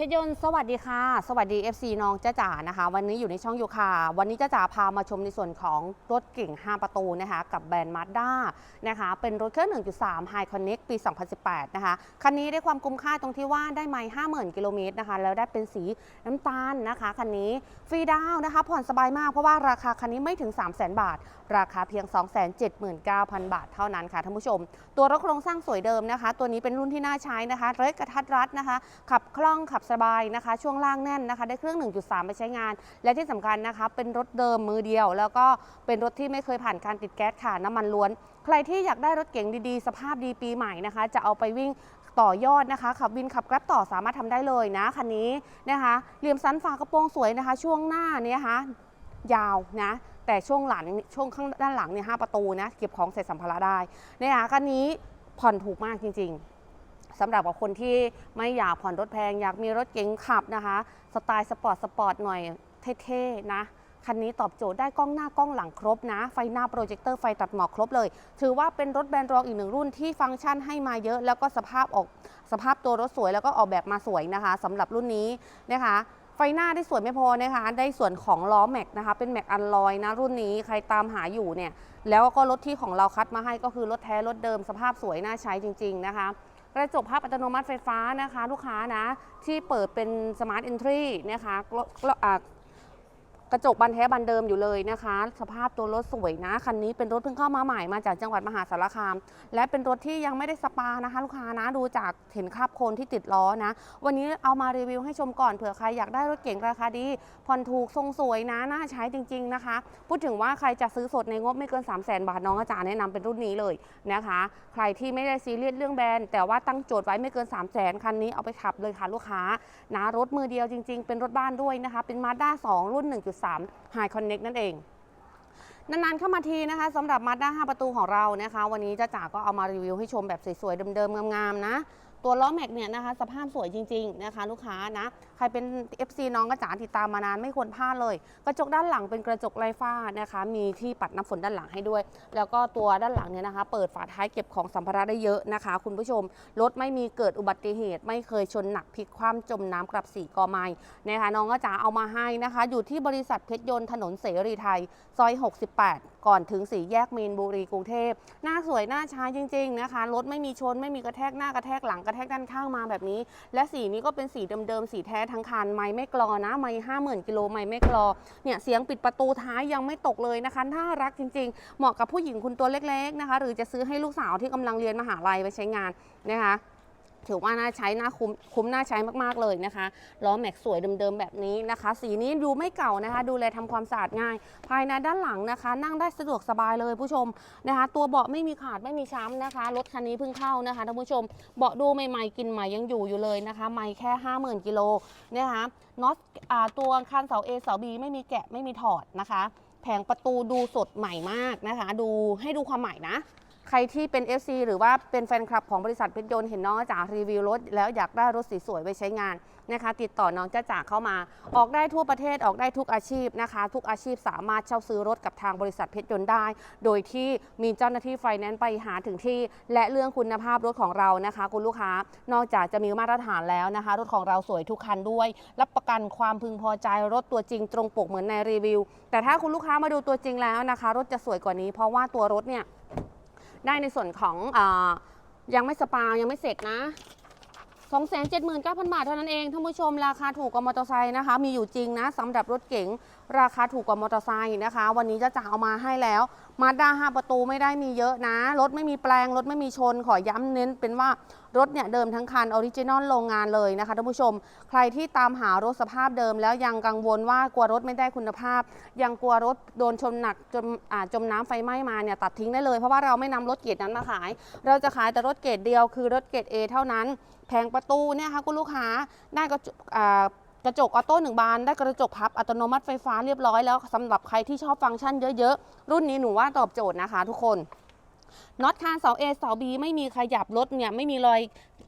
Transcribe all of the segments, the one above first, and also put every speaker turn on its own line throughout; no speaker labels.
ชรยนต์สวัสดีค่ะ สวัสดี FC น้องจ้าจ๋านะคะ วันนี้อยู่ในช่องยูคาวันนี้จ้าจ๋าพามาชมในส่วนของรถเก่ง 5 ประตูนะคะ กับแบรนด์มาด้านะคะ เป็นรถเครื่อง 1.3 High Connect ปี 2018 นะคะ คันนี้ได้ความคุ้มค่าตรงที่ว่าได้ไมล์50,000 กิโลเมตรนะคะ แล้วได้เป็นสีน้ำตาลนะคะ คันนี้ฟรีดาวน์นะคะ ผ่อนสบายมากเพราะว่าราคาคันนี้ไม่ถึง 300,000 บาท ราคาเพียง 279,000 บาทเท่านั้นค่ะท่านผู้ชม ตัวรถโครงสร้างสวยเดิมนะคะ ตัวนี้เป็นรุ่นที่น่าใช้นะคะเล็กกระทัดรัดนะคะ ขับคล่องขับสบายนะคะ ช่วงล่างแน่นนะคะ ได้เครื่อง 1.3 ไปใช้งาน และที่สำคัญนะคะ เป็นรถเดิมมือเดียว แล้วก็เป็นรถที่ไม่เคยผ่านการติดแก๊สค่ะน้ำมันล้วน ใครที่อยากได้รถเก๋งดีๆ สภาพดีปีใหม่นะคะ จะเอาไปวิ่งต่อยอดนะคะขับวินขับแกร็บต่อสามารถทำได้เลยนะคันนี้นะคะเหลี่ยมสันฝากระโปรงสวยนะคะ ช่วงหน้าเนี่ยนะคะยาวนะแต่ช่วงหลังช่วงข้างด้านหลังเนี่ยห้าประตูนะเก็บของใส่สัมภาระได้นะคะคันนี้ผ่อนถูกมากจริง ๆ สำหรับกับคนที่ไม่อยากผ่อนรถแพง อยากมีรถเก๋งขับนะคะ สไตล์สปอร์ตสปอร์ตหน่อยเท่ๆนะคันนี้ตอบโจทย์ได้กล้องหน้ากล้องหลังครบนะ ไฟหน้าโปรเจคเตอร์ไฟตัดหมอกครบเลย ถือว่าเป็นรถแบรนด์รองอีกหนึ่งรุ่นที่ฟังก์ชันให้มาเยอะ แล้วก็สภาพออกสภาพตัวรถสวยแล้วก็ออกแบบมาสวยนะคะสำหรับรุ่นนี้นะคะ ไฟหน้าได้สวยไม่พอนะคะ ได้ส่วนของล้อแม็กนะคะ เป็นแม็กอันลอยนะรุ่นนี้ใครตามหาอยู่เนี่ย แล้วก็รถที่ของเราคัดมาให้ก็คือรถแท้รถเดิมสภาพสวยน่าใช้จริง ๆนะคะ กระจกภาพอัตโนมัติไฟฟ้านะคะ ลูกค้านะ ที่เปิดเป็นสมาร์ทเอนทรีนะคะ กระจกบันแท้บันเดิมอยู่เลยนะคะ สภาพตัวรถสวยนะ คันนี้เป็นรถเพิ่งเข้ามาใหม่มาจากจังหวัดมหาสารคาม และเป็นรถที่ยังไม่ได้สปานะคะ ลูกค้านะดูจากเห็นคราบโคลนที่ติดล้อนะ วันนี้เอามารีวิวให้ชมก่อนเผื่อใครอยากได้รถเก๋งราคาดีผ่อนถูกทรงสวยนะน่าใช้จริง ๆนะคะ พูดถึงว่าใครจะซื้อสดในงบไม่เกิน 3 0 0 0 0 0บาทน้องอาจารย์แนะนำเป็นรุ่นนี้เลยนะคะ ใครที่ไม่ได้ซีเรียสเรื่องแบรนด์แต่ว่าตั้งโจทย์ไว้ไม่เกิน 3 0 0 0 0 0คันนี้เอาไปขับเลยค่ะลูกค้านะรถมือเดียวจริง ๆ เป็นรถบ้านด้วยนะคะ เป็น Mazda 2รุ่น1.3 High Connect นั่นเองนานๆเข้ามาทีนะคะสำหรับมาด้า5ประตูของเรานะคะ วันนี้จ้าจ๋าก็เอามารีวิวให้ชมแบบสวยๆเดิมๆงามๆนะ ตัวล้อแม็กเนี่ยนะคะสภาพสวยจริงๆนะคะลูกค้านะใครเป็น FC น้องกระจ๋าติดตามมานานไม่ควรพลาดเลย กระจกด้านหลังเป็นกระจกไร้ฝ้านะคะมีที่ปัดน้ำฝนด้านหลังให้ด้วย แล้วก็ตัวด้านหลังเนี่ยนะคะ เปิดฝาท้ายเก็บของสัมภาระได้เยอะนะคะ คุณผู้ชมรถไม่มีเกิดอุบัติเหตุ ไม่เคยชนหนักพลิกคว่ำจมน้ำกลับสีกอไม้นะคะน้องก็จ๋าเอามาให้นะคะ อยู่ที่บริษัทเพชรยนต์ถนนเสรีไทยซอย 68ก่อนถึงสี่แยกมีนบุรีกรุงเทพหน้าสวยหน้าช้าจริง ๆนะคะ รถไม่มีชนไม่มีกระแทกหน้ากระแทกหลังกระแทกด้านข้างมาแบบนี้ และสีนี้ก็เป็นสีเดิมๆสีแท้ทั้งคันไม่ไม่กรอนะไม่ห้าหมื่นกิโลไม่ไม่กรอเนี่ยเสียงปิดประตูท้ายยังไม่ตกเลยนะคะน่ารักจริง ๆ เหมาะกับผู้หญิงคุณตัวเล็กๆนะคะ หรือจะซื้อให้ลูกสาวที่กำลังเรียนมหาลัยไปใช้งานนะคะ ถือว่าน่าใช้น่าคุ้มคุ้มน่าใช้มากๆเลยนะคะล้อแม็กสวยเดิมๆแบบนี้นะคะ สีนี้ดูไม่เก่านะคะ ดูแลทำความสะอาดง่าย ภายในด้านหลังนะคะ นั่งได้สะดวกสบายเลยผู้ชมนะคะ ตัวเบาะไม่มีขาดไม่มีช้ำนะคะรถคันนี้เพิ่งเข้านะคะท่านผู้ชมเบาะดูใหม่ๆกินใหม่ยังอยู่อยู่เลยนะคะ ไม่แค่ 50,000กิโลนะคะน็อตตัวคันเสา A เสา B ไม่มีแกะไม่มีถอดนะคะ แผงประตูดูสดใหม่มากนะคะ ดูให้ดูความใหม่นะ ใครที่เป็น FC หรือว่าเป็นแฟนคลับของบริษัทเพชรยนต์เห็นน้องจ๋ารีวิวรถ แล้วอยากได้รถสีสวยไปใช้งานนะคะ ติดต่อน้องจ้าจ๋าเข้ามา ออกได้ทั่วประเทศออกได้ทุกอาชีพนะคะ ทุกอาชีพสามารถเช่าซื้อรถกับทางบริษัทเพชรยนต์ได้ โดยที่มีเจ้าหน้าที่ไฟแนนซ์ไปหาถึงที่ และเรื่องคุณภาพรถของเรานะคะ คุณลูกค้านอกจากจะมีมาตรฐานแล้วนะคะ รถของเราสวยทุกคันด้วย รับประกันความพึงพอใจรถตัวจริงตรงปกเหมือนในรีวิว แต่ถ้าคุณลูกค้ามาดูตัวจริงแล้วนะคะ รถจะสวยกว่านี้ เพราะว่าตัวรถเนี่ย ได้ในส่วนของอยังไม่สปายังไม่เสร็จนะ 279,000 บาทเท่านั้นเองท่านผู้ชมราคาถูกกว่ามอเตอร์ไซค์นะคะ มีอยู่จริงนะสำหรับรถเก๋งราคาถูกกว่ามอเตอร์ไซค์นะคะ วันนี้จะจ่าเอามาให้แล้วมาด้าห้าประตูไม่ได้มีเยอะนะ รถไม่มีแปลง รถไม่มีชนขอย้ำเน้นเป็นว่าร รถเนี่ยเดิมทั้งคันออริจินอลโรงงานเลยนะคะท่านผู้ชม ใครที่ตามหารถสภาพเดิมแล้วยังกังวลว่ากลัวรถไม่ได้คุณภาพ ยังกลัวรถโดนชนหนักจมอาจมน้ำไฟไหม้มาเนี่ยตัดทิ้งได้เลย เพราะว่าเราไม่นำรถเกรดนั้นมาขาย เราจะขายแต่รถเกรดเดียวคือรถเกรด A เท่านั้น แผงประตูเนี่ยค่ะคุณลูกค้าได้กระจกอ่ากระจกออโต้หนึ่งบานได้กระจกพับอัตโนมัติไฟฟ้าเรียบร้อยแล้วสำหรับใครที่ชอบฟังก์ชันเยอะๆ รุ่นนี้หนูว่าตอบโจทย์นะคะทุกคน น็อตคานเสา A เสา B ไม่มีขยับรถเนี่ยไม่มีรอย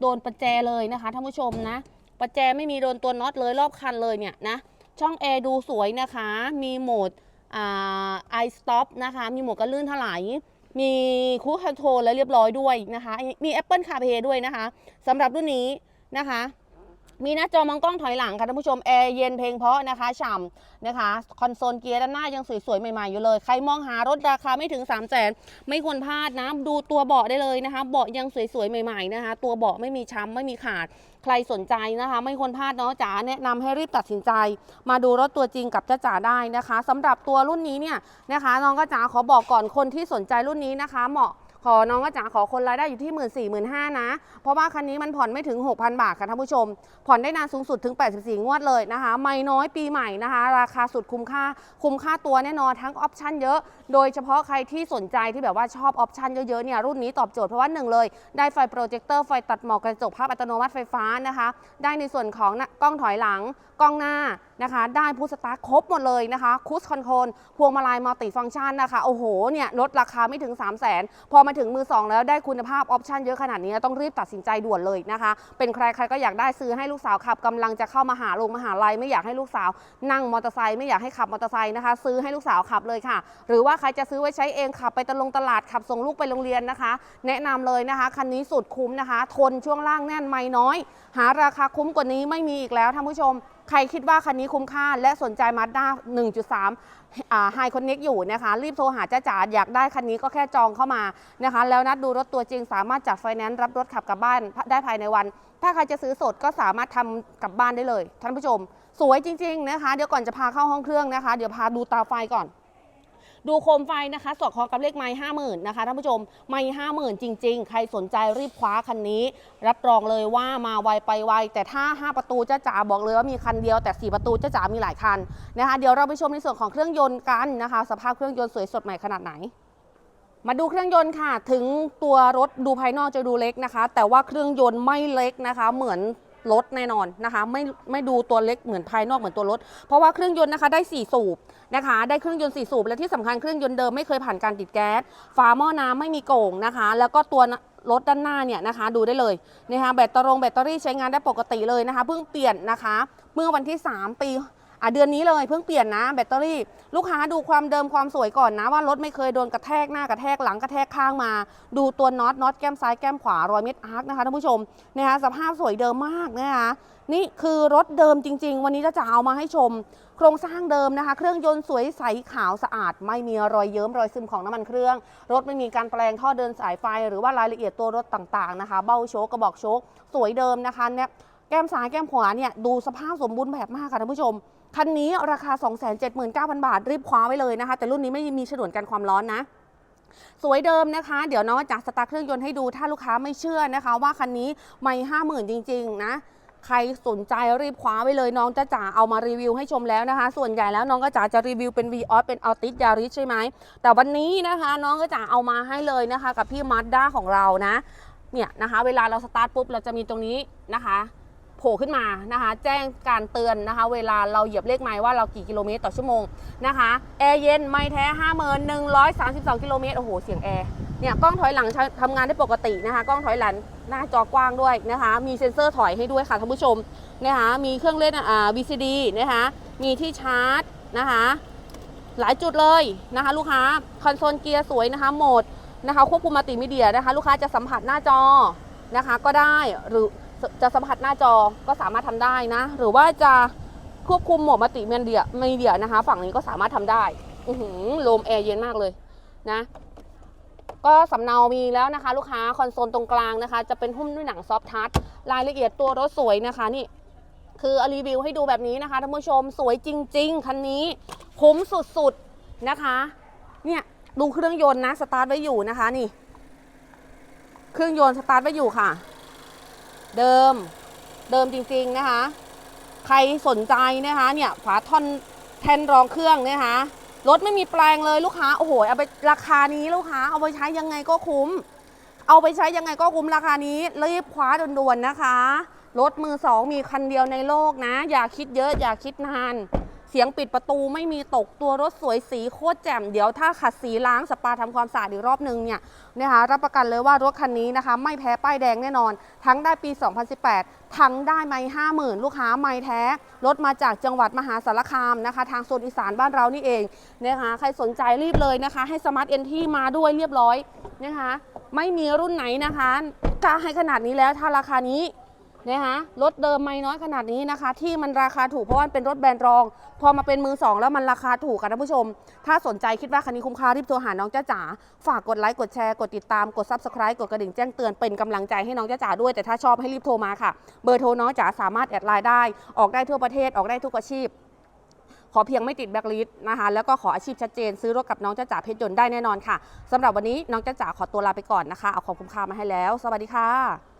โดนประแจเลยนะคะท่านผู้ชมนะประแจไม่มีโดนตัวน็อตเลยรอบคันเลยเนี่ยนะช่องแอร์ดูสวยนะคะ มีโหมดไอสต็อปนะคะ มีโหมดกันลื่นถลายมีคูคอนโทรลและเรียบร้อยด้วยนะคะ มี Apple CarPlay ด้วยนะคะสำหรับรุ่นนี้นะคะ มีหน้าจอมองกล้องถอยหลังค่ะท่านผู้ชมแอร์เย็นเพลงเพราะนะคะฉ่ำนะคะ คอนโซลเกียร์ด้านหน้ายังสวยๆ ใหม่ๆ อยู่เลย ใครมองหารถราคาไม่ถึง 3 0 0แสนไม่ควรพลาดนะ ดูตัวเบาะได้เลยนะคะ เบาะยังสวยๆ ใหม่ๆนะคะ ตัวเบาะไม่มีช้ำไม่มีขาดใครสนใจนะคะ ไม่ควรพลาดเนาะจ๋าแนะนำให้รีบตัดสินใจ มาดูรถตัวจริงกับจ้าจ๋าได้นะคะสำหรับตัวรุ่นนี้เนี่ยนะคะน้องก็จ๋าขอบอกก่อนคนที่สนใจรุ่นนี้นะคะ เหมาะ ขอน้องก็จ๋าขอคนรายได้อยู่ที่1 4ื่นสี่หมื่นห้านะ เพราะว่าคันนี้มันผ่อนไม่ถึง 6,000 บาทค่ะท่านผู้ชม ผ่อนได้นานสูงสุดถึง 84 งวดเลยนะคะ ไม่น้อยปีใหม่นะคะ ราคาสุดคุ้มค่า คุ้มค่าตัวแน่นอนทั้งออปชั่นเยอะ โดยเฉพาะใครที่สนใจที่แบบว่าชอบออปชั่นเยอะๆเนี่ยรุ่นนี้ตอบโจทย์เพราะว่าหนึ่งเลยได้ไฟโปรเจคเตอร์ไฟตัดหมอกกระจกภาพอัตโนมัติไฟฟ้านะคะ ได้ในส่วนของกล้องถอยหลังกล้องหน้านะคะ ได้พุทสตาร์ทครบหมดเลยนะคะคูสคอนโทรลพวงมาลัยมัลติฟังก์ชันนะคะโอ้โหเนี่ยลดราคาไม่ถึง 3 0 0 0 0นพอมาถึงมือ2แล้วได้คุณภาพออปชันเยอะขนาดนี้ต้องรีบตัดสินใจด่วนเลยนะคะ เป็นใครใครก็อยากได้ซื้อให้ลูกสาวขับกำลังจะเข้ามาหาลงมหาลัยไม่อยากให้ลูกสาว นั่งมอเตอร์ไซค์ไม่อยากให้ขับมอเตอร์ไซค์นะคะ ซื้อให้ลูกสาวขับเลยค่ะ หรือว่าใครจะซื้อไว้ใช้เองขับไปตลงตลาดขับส่งลูกไปโรงเรียนนะคะ แนะนำเลยนะคะคันนี้สุดคุ้มนะคะ ทนช่วงล่างแน่นไม่น้อย หาราคาคุ้มกว่านี้ไม่มีอีกแล้วท่านผู้ชม ใครคิดว่าคันนี้คุ้มค่า และสนใจมาด้า1.3ไฮคอนเน็กอยู่นะคะ รีบโทรหาจ้าจ๋าอยากได้คันนี้ก็แค่จองเข้ามานะคะ แล้วนัดดูรถตัวจริงสามารถจัดไฟแนนซ์รับรถขับกลับบ้านได้ภายในวัน ถ้าใครจะซื้อสดก็สามารถทำกลับบ้านได้เลย ท่านผู้ชม สวยจริง ๆ นะคะ เดี๋ยวก่อนจะพาเข้าห้องเครื่องนะคะ เดี๋ยวพาดูตาไฟก่อน ดูโคมไฟนะคะ สอดคล้องกับเลขไม้ห้าหมื่นนะคะท่านผู้ชมไม้ห้าหมื่นจริง ๆ ใครสนใจรีบคว้าคันนี้ รับรองเลยว่ามาไวไปไว แต่ถ้า 5 ประตูจ้าจ๋าบอกเลยว่ามีคันเดียวแต่ 4 ประตูจ้าจ๋ามีหลายคันนะคะเดี๋ยวเราไปชมในส่วนของเครื่องยนต์กันนะคะ สภาพเครื่องยนต์สวยสดใหม่ขนาดไหนมาดูเครื่องยนต์ค่ะ ถึงตัวรถดูภายนอกจะดูเล็กนะคะ แต่ว่าเครื่องยนต์ไม่เล็กนะคะ เหมือน รถแน่นอนนะคะ ไม่ไม่ดูตัวเล็กเหมือนภายนอกเหมือนตัวรถ เพราะว่าเครื่องยนต์นะคะได้ 4 สูบนะคะ ได้เครื่องยนต์4สูบและที่สำคัญเครื่องยนต์เดิมไม่เคยผ่านการติดแก๊สฝาหม้อน้ำไม่มีโก่งนะคะ แล้วก็ตัวรถด้านหน้าเนี่ยนะคะ ดูได้เลยนะคะแบตเตอรงแบตเตอรี่ใช้งานได้ปกติเลยนะคะเพิ่งเปลี่ยนนะคะ เมื่อวันที่ 3 ปี อะเดือนนี้เลยเพิ่งเปลี่ยนนะแบตเตอรี่ ลูกค้าดูความเดิมความสวยก่อนนะว่ารถไม่เคยโดนกระแทกหน้ากระแทกหลังกระแทกข้างมา ดูตัวน็อตน็อตแก้มซ้ายแก้มขวารอยเม็ดอาร์คนะคะท่านผู้ชมนะคะสภาพสวยเดิมมากนะคะนี่คือรถเดิมจริง ๆ วันนี้จะจะเอามาให้ชม โครงสร้างเดิมนะคะ เครื่องยนต์สวยใสขาวสะอาด ไม่มีรอยเยิ้มรอยซึมของน้ำมันเครื่อง รถไม่มีการแปลงท่อเดินสายไฟ หรือว่ารายละเอียดตัวรถต่างๆนะคะ เบ้าโชกกระบอกโชกสวยเดิมนะคะเนี่ยแก้มซ้ายแก้มขวาเนี่ยดูสภาพสมบูรณ์แบบมากค่ะท่านผู้ชม คันนี้ราคา 279,000 บาท รีบคว้าไว้เลยนะคะ แต่รุ่นนี้ไม่มีฉนวนกันความร้อนนะสวยเดิมนะคะ เดี๋ยวน้องจะสตาร์ทเครื่องยนต์ให้ดูถ้าลูกค้าไม่เชื่อนะคะ ว่าคันนี้ไม่ห้าหมื่นจริง ๆ นะ ใครสนใจรีบคว้าไว้เลยน้องจะจ๋าเอามารีวิวให้ชมแล้วนะคะ ส่วนใหญ่แล้วน้องก็จ๋าจะรีวิวเป็น v ีออเป็นอัลติสยาริสใช่ไหมแต่วันนี้นะคะน้องก็จ๋าเอามาให้เลยนะคะ กับพี่มาด้าของเรานะเนี่ยนะคะ เวลาเราสตาร์ทปุ๊บเราจะมีตรงนี้นะคะ โผล่ขึ้นมานะคะ แจ้งการเตือนนะคะ เวลาเราเหยียบเลขไม้ว่าเรากี่กิโลเมตรต่อชั่วโมงนะคะแอร์เย็นไม่แท้5132 กิโลเมตรโอ้โหเสียงแอร์เนี่ยกล้องถอยหลังทำงานได้ปกตินะคะ กล้องถอยหลังหน้าจอกว้างด้วยนะคะ มีเซ็นเซอร์ถอยให้ด้วยค่ะท่านผู้ชมนะคะมีเครื่องเล่นอ่า VCD นะคะมีที่ชาร์จนะคะหลายจุดเลยนะคะ ลูกค้าคอนโซลเกียร์สวยนะคะโหมดนะคะควบคุมมัลติมีเดียนะคะ ลูกค้าจะสัมผัสหน้าจอนะคะ ก็ได้หรือ จะสัมผัสหน้าจอก็สามารถทำได้นะ หรือว่าจะควบคุมโหมดมัลติมีเดียมีเดียนะคะ ฝั่งนี้ก็สามารถทำได้อือหือลมแอร์เย็นมากเลยนะ ก็สำเนามีแล้วนะคะ ลูกค้าคอนโซลตรงกลางนะคะ จะเป็นหุ้มด้วยหนังซอฟทัชรายละเอียดตัวรถสวยนะคะนี่คือรีวิวให้ดูแบบนี้นะคะท่านผู้ชมสวยจริง ๆ คันนี้คุ้มสุดๆนะคะ เนี่ยดูเครื่องยนต์นะสตาร์ทไว้อยู่นะคะนี่ เครื่องยนต์สตาร์ทไว้อยู่ค่ะ เดิมเดิมจริงๆนะคะ ใครสนใจนะคะเนี่ยฝาท่อนแทนรองเครื่องนะคะรถไม่มีแปลงเลยลูกค้าโอ้โหเอาไปราคานี้ลูกค้าเอาไปใช้ยังไงก็คุ้ม เอาไปใช้ยังไงก็คุ้มราคานี้รีบคว้าด่วนๆนะคะรถมือสองมีคันเดียวในโลกนะ อย่าคิดเยอะอย่าคิดนาน เสียงปิดประตูไม่มีตกตัวรถสวยสีโคตรแจ่ม เดี๋ยวถ้าขัดสีล้างสปาทำความสะอาดอีกรอบนึงเนี่ยนะคะรับประกันเลยว่ารถคันนี้นะคะ ไม่แพ้ป้ายแดงแน่นอน ทั้งได้ปี 2018 ทั้งได้ไม่ห้าหมื่นลูกค้าไม่แท้ รถมาจากจังหวัดมหาสารคามนะคะ ทางโซนอีสานบ้านเรานี่เองนะคะใครสนใจรีบเลยนะคะ ให้สมาร์ทเอ็นที่มาด้วยเรียบร้อยนะคะ ไม่มีรุ่นไหนนะคะกล้าให้ขนาดนี้แล้วถ้าราคานี้ นะคะรถเดิมไม่น้อยขนาดนี้นะคะ ที่มันราคาถูกเพราะว่าเป็นรถแบรนด์รอง พอมาเป็นมือสองแล้วมันราคาถูกค่ะท่านผู้ชม ถ้าสนใจคิดว่าคันนี้คุ้มค่ารีบโทรหาน้องจ้าจ๋าฝากกดไลค์กดแชร์กดติดตามกด subscribe กดกระดิ่งแจ้งเตือนเป็นกำลังใจให้น้องจ้าจ๋าด้วยแต่ถ้าชอบให้รีบโทรมาค่ะ เบอร์โทรน้องจ๋าสามารถแอดไลน์ได้ออกได้ทั่วประเทศออกได้ทุกอาชีพขอเพียงไม่ติดแบล็คลิสต์นะคะแล้วก็ขออาชีพชัดเจน ซื้อรถกับน้องจ้าจ๋าเพชรยนต์ได้แน่นอนค่ะสำหรับวันนี้น้องจ้าจ๋าขอตัวลาไปก่อนนะคะเอาของคุ้มค่ามาให้แล้ว สวัสดีค่ะ